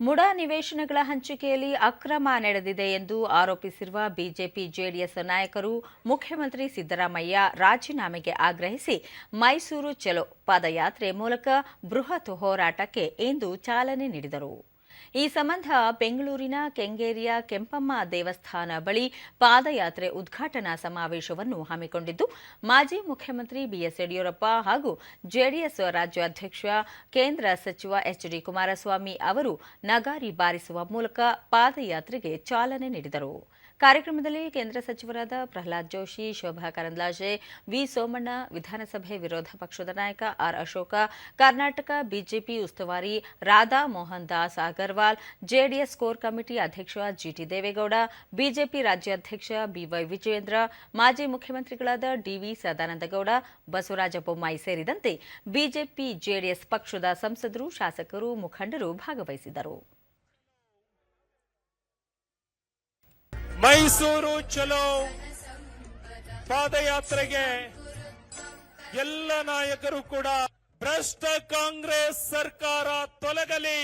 ಮುಡಾ ನಿವೇಶನಗಳ ಹಂಚಿಕೆಯಲ್ಲಿ ಅಕ್ರಮ ನಡೆದಿದೆ ಎಂದು ಆರೋಪಿಸಿರುವ ಬಿಜೆಪಿ ಜೆಡಿಎಸ್ ನಾಯಕರು ಮುಖ್ಯಮಂತ್ರಿ ಸಿದ್ದರಾಮಯ್ಯ ರಾಜೀನಾಮೆಗೆ ಆಗ್ರಹಿಸಿ, ಮೈಸೂರು ಚಲೋ ಪಾದಯಾತ್ರೆ ಮೂಲಕ ಬೃಹತ್ ಹೋರಾಟಕ್ಕೆ ಇಂದು ಚಾಲನೆ ನೀಡಿದರು. ಈ ಸಂಬಂಧ ಬೆಂಗಳೂರಿನ ಕೆಂಗೇರಿಯ ಕೆಂಪಮ್ಮ ದೇವಸ್ಥಾನ ಬಳಿ ಪಾದಯಾತ್ರೆ ಉದ್ಘಾಟನಾ ಸಮಾವೇಶವನ್ನು ಹಮ್ಮಿಕೊಂಡಿದ್ದು, ಮಾಜಿ ಮುಖ್ಯಮಂತ್ರಿ ಬಿಎಸ್ ಯಡಿಯೂರಪ್ಪ ಹಾಗೂ ಜೆಡಿಎಸ್ ರಾಜ್ಯಾಧ್ಯಕ್ಷ ಕೇಂದ್ರ ಸಚಿವ ಎಚ್ಡಿ ಕುಮಾರಸ್ವಾಮಿ ಅವರು ನಗಾರಿ ಬಾರಿಸುವ ಮೂಲಕ ಪಾದಯಾತ್ರೆಗೆ ಚಾಲನೆ ನೀಡಿದರು. ಕಾರ್ಯಕ್ರಮದಲ್ಲಿ ಕೇಂದ್ರ ಸಚಿವರಾದ ಪ್ರಹ್ಲಾದ್ ಜೋಶಿ, ಶೋಭಾ ಕರಂದ್ಲಾಜೆ, ವಿ ಸೋಮಣ್ಣ, ವಿಧಾನಸಭೆ ವಿರೋಧ ಪಕ್ಷದ ನಾಯಕ ಆರ್ ಅಶೋಕ, ಕರ್ನಾಟಕ ಬಿಜೆಪಿ ಉಸ್ತುವಾರಿ Radha Mohan Das Agarwal, JDS core committee ಅಧ್ಯಕ್ಷ ಜಿಟಿ ದೇವೇಗೌಡ, ಬಿಜೆಪಿ ರಾಜ್ಯಾಧ್ಯಕ್ಷ ಬಿವೈ ವಿಜಯೇಂದ್ರ, ಮಾಜಿ ಮುಖ್ಯಮಂತ್ರಿಗಳಾದ ಡಿವಿ ಸದಾನಂದಗೌಡ, ಬಸವರಾಜ ಬೊಮ್ಮಾಯಿ ಸೇರಿದಂತೆ ಬಿಜೆಪಿ, ಜೆಡಿಎಸ್ ಪಕ್ಷದ ಸಂಸದರು, ಶಾಸಕರು, ಮುಖಂಡರು ಭಾಗವಹಿಸಿದ್ದರು ಮೈಸೂರು ಚಲೋ. ಪಾದಯಾತ್ರೆಗೆ ಎಲ್ಲ ನಾಯಕರು ಕೂಡ ಭ್ರಷ್ಟ ಕಾಂಗ್ರೆಸ್ ಸರ್ಕಾರ ತೊಲಗಲಿ.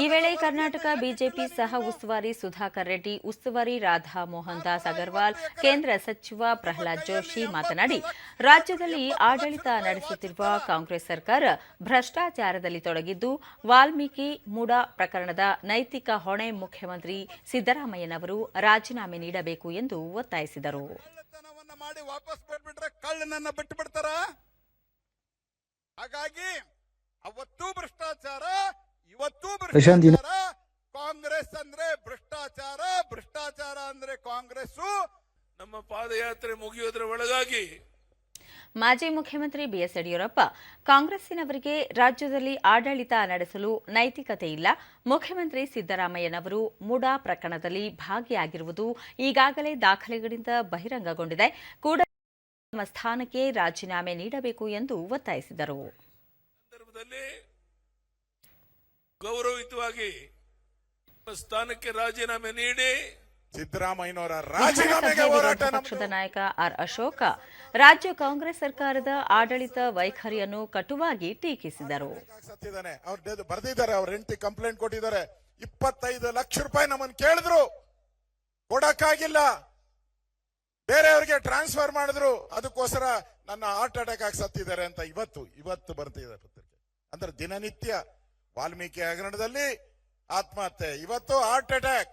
ಈ ವೇಳೆ ಕರ್ನಾಟಕ ಬಿಜೆಪಿ ಸಹ ಉಸ್ತುವಾರಿ ಸುಧಾಕರ್ ರೆಡ್ಡಿ ಉಸ್ತುವಾರಿ ರಾಧಾ ಮೋಹನ್ ದಾಸ್ ಅಗರ್ವಾಲ್ ಕೇಂದ್ರ ಸಚಿವ ಪ್ರಹ್ಲಾದ್ ಜೋಶಿ ಮಾತನಾಡಿ ರಾಜ್ಯದಲ್ಲಿ ಆಡಳಿತ ನಡೆಸುತ್ತಿರುವ ಕಾಂಗ್ರೆಸ್ ಸರ್ಕಾರ ಭ್ರಷ್ಟಾಚಾರದಲ್ಲಿ ತೊಡಗಿದ್ದು ವಾಲ್ಮೀಕಿ ಮೂಡ ಪ್ರಕರಣದ ನೈತಿಕ ಹೊಣೆ ಮುಖ್ಯಮಂತ್ರಿ ಸಿದ್ದರಾಮಯ್ಯನವರು ರಾಜೀನಾಮೆ ನೀಡಬೇಕು ಎಂದು ಒತ್ತಾಯಿಸಿದರು. ಅವತ್ತೂ ಭ್ರಷ್ಟಾಚಾರ ಇವತ್ತೂ ಕಾಂಗ್ರೆಸ್ ಅಂದ್ರೆ ಭ್ರಷ್ಟಾಚಾರ ಭ್ರಷ್ಟಾಚಾರ ಅಂದ್ರೆ ಕಾಂಗ್ರೆಸ್ ನಮ್ಮ ಪಾದಯಾತ್ರೆ ಮುಗಿಯೋದ್ರ ಒಳಗಾಗಿ ಮಾಜಿ ಮುಖ್ಯಮಂತ್ರಿ ಬಿಎಸ್ ಯಡಿಯೂರಪ್ಪ ಕಾಂಗ್ರೆಸ್ಸಿನವರಿಗೆ ರಾಜ್ಯದಲ್ಲಿ ಆಡಳಿತ ನಡೆಸಲು ನೈತಿಕತೆ ಇಲ್ಲ. ಮುಖ್ಯಮಂತ್ರಿ ಸಿದ್ದರಾಮಯ್ಯನವರು ಮುಡಾ ಪ್ರಕರಣದಲ್ಲಿ ಭಾಗಿಯಾಗಿರುವುದು ಈಗಾಗಲೇ ದಾಖಲೆಗಳಿಂದ ಬಹಿರಂಗಗೊಂಡಿದೆ. ಕೂಡಲೇ ತಮ್ಮ ಸ್ಥಾನಕ್ಕೆ ರಾಜೀನಾಮೆ ನೀಡಬೇಕು ಎಂದು ಒತ್ತಾಯಿಸಿದರು. ಗೌರವಯುತವಾಗಿ ಸ್ಥಾನಕ್ಕೆ ರಾಜೀನಾಮೆ ನೀಡಿ ಸಿದ್ದರಾಮಯ್ಯನವರ ರಾಜೀನಾಮೆಗೆ ಹೋರಾಟ ಪಕ್ಷದ ನಾಯಕ ಆರ್ ಅಶೋಕ ರಾಜ್ಯ ಕಾಂಗ್ರೆಸ್ ಸರ್ಕಾರದ ಆಡಳಿತ ವೈಖರಿಯನ್ನು ಕಟುವಾಗಿ ಟೀಕಿಸಿದರು. ಸತ್ತಿದ್ದಾನೆ. ಅವ್ರು ಬರೆದಿದ್ದಾರೆ ಅವ್ರ ಹೆಂಡತಿ ಕಂಪ್ಲೇಂಟ್ ಕೊಟ್ಟಿದ್ದಾರೆ. ಇಪ್ಪತ್ತೈದು ಲಕ್ಷ ರೂಪಾಯಿ ನಮ್ಮನ್ನ ಕೇಳಿದ್ರು. ಕೊಡಕ್ಕಾಗಿಲ್ಲ. ಬೇರೆಯವ್ರಿಗೆ ಟ್ರಾನ್ಸ್ಫರ್ ಮಾಡಿದ್ರು. ಅದಕ್ಕೋಸ್ಕರ ನನ್ನ ಹಾರ್ಟ್ ಅಟ್ಯಾಕ್ ಆಗಿ ಸತ್ತಿದ್ದಾರೆ ಅಂತ ಇವತ್ತು ಇವತ್ತು ಬರ್ತಿದ್ದಾರೆ ಪತ್ರಿಕೆ. ಅಂದ್ರೆ ದಿನನಿತ್ಯ ವಾಲ್ಮೀಕಿ ಹಗರಣದಲ್ಲಿ ಆತ್ಮಹತ್ಯೆ. ಇವತ್ತು ಹಾರ್ಟ್ ಅಟ್ಯಾಕ್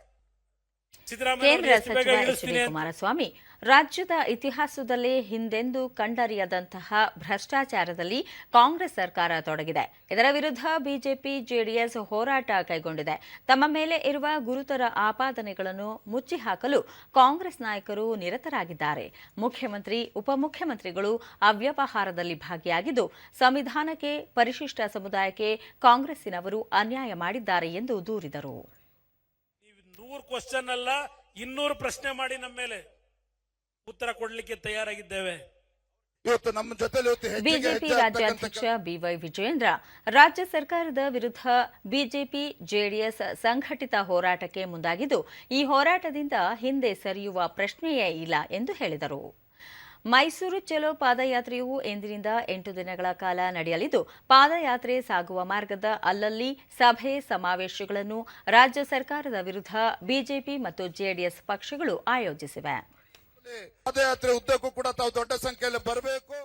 ಸಿದ್ದರಾಮಯ್ಯ ಕುಮಾರಸ್ವಾಮಿ ರಾಜ್ಯದ ಇತಿಹಾಸದಲ್ಲೇ ಹಿಂದೆಂದೂ ಕಂಡರಿಯದಂತಹ ಭ್ರಷ್ಟಾಚಾರದಲ್ಲಿ ಕಾಂಗ್ರೆಸ್ ಸರ್ಕಾರ ತೊಡಗಿದೆ. ಇದರ ವಿರುದ್ಧ ಬಿಜೆಪಿ, ಜೆಡಿಎಸ್ ಹೋರಾಟ ಕೈಗೊಂಡಿದೆ. ತಮ್ಮ ಮೇಲೆ ಇರುವ ಗುರುತರ ಆಪಾದನೆಗಳನ್ನು ಮುಚ್ಚಿ ಹಾಕಲು ಕಾಂಗ್ರೆಸ್ ನಾಯಕರು ನಿರತರಾಗಿದ್ದಾರೆ. ಮುಖ್ಯಮಂತ್ರಿ, ಉಪಮುಖ್ಯಮಂತ್ರಿಗಳು ಅವ್ಯವಹಾರದಲ್ಲಿ ಭಾಗಿಯಾಗಿದ್ದು, ಸಂವಿಧಾನಕ್ಕೆ, ಪರಿಶಿಷ್ಟ ಸಮುದಾಯಕ್ಕೆ ಕಾಂಗ್ರೆಸ್ಸಿನವರು ಅನ್ಯಾಯ ಮಾಡಿದ್ದಾರೆ ಎಂದು ದೂರಿದರು. ಇನ್ನೂರು ಪ್ರಶ್ನೆ ಮಾಡಿ ನಮ್ಮ ಮೇಲೆ. ಉತ್ತರ ಕೊಡಲಿಕ್ಕೆ ತಯಾರಾಗಿದ್ದೇವೆ. ಇವತ್ತು ನಮ್ಮ ಬಿಜೆಪಿ ರಾಜ್ಯಾಧ್ಯಕ್ಷ ಬಿವೈ ವಿಜಯೇಂದ್ರ ರಾಜ್ಯ ಸರ್ಕಾರದ ವಿರುದ್ಧ ಬಿಜೆಪಿ ಜೆಡಿಎಸ್ ಸಂಘಟಿತ ಹೋರಾಟಕ್ಕೆ ಮುಂದಾಗಿದ್ದು ಈ ಹೋರಾಟದಿಂದ ಹಿಂದೆ ಸರಿಯುವ ಪ್ರಶ್ನೆಯೇ ಇಲ್ಲ ಎಂದು ಹೇಳಿದರು. ಮೈಸೂರು ಚಲೋ ಪಾದಯಾತ್ರೆಯು ಎಂದಿನಿಂದ ಎಂಟು ದಿನಗಳ ಕಾಲ ನಡೆಯಲಿದ್ದು ಪಾದಯಾತ್ರೆ ಸಾಗುವ ಮಾರ್ಗದ ಅಲ್ಲಲ್ಲಿ ಸಭೆ ಸಮಾವೇಶಗಳನ್ನು ರಾಜ್ಯ ಸರ್ಕಾರದ ವಿರುದ್ಧ ಬಿಜೆಪಿ ಮತ್ತು ಜೆಡಿಎಸ್ ಪಕ್ಷಗಳು ಆಯೋಜಿಸಿವೆ. ಪಾದಯಾತ್ರೆ ಉದ್ದಕ್ಕೂ ಕೂಡ ತಾವು ದೊಡ್ಡ ಸಂಖ್ಯೆಯಲ್ಲಿ ಬರಬೇಕು.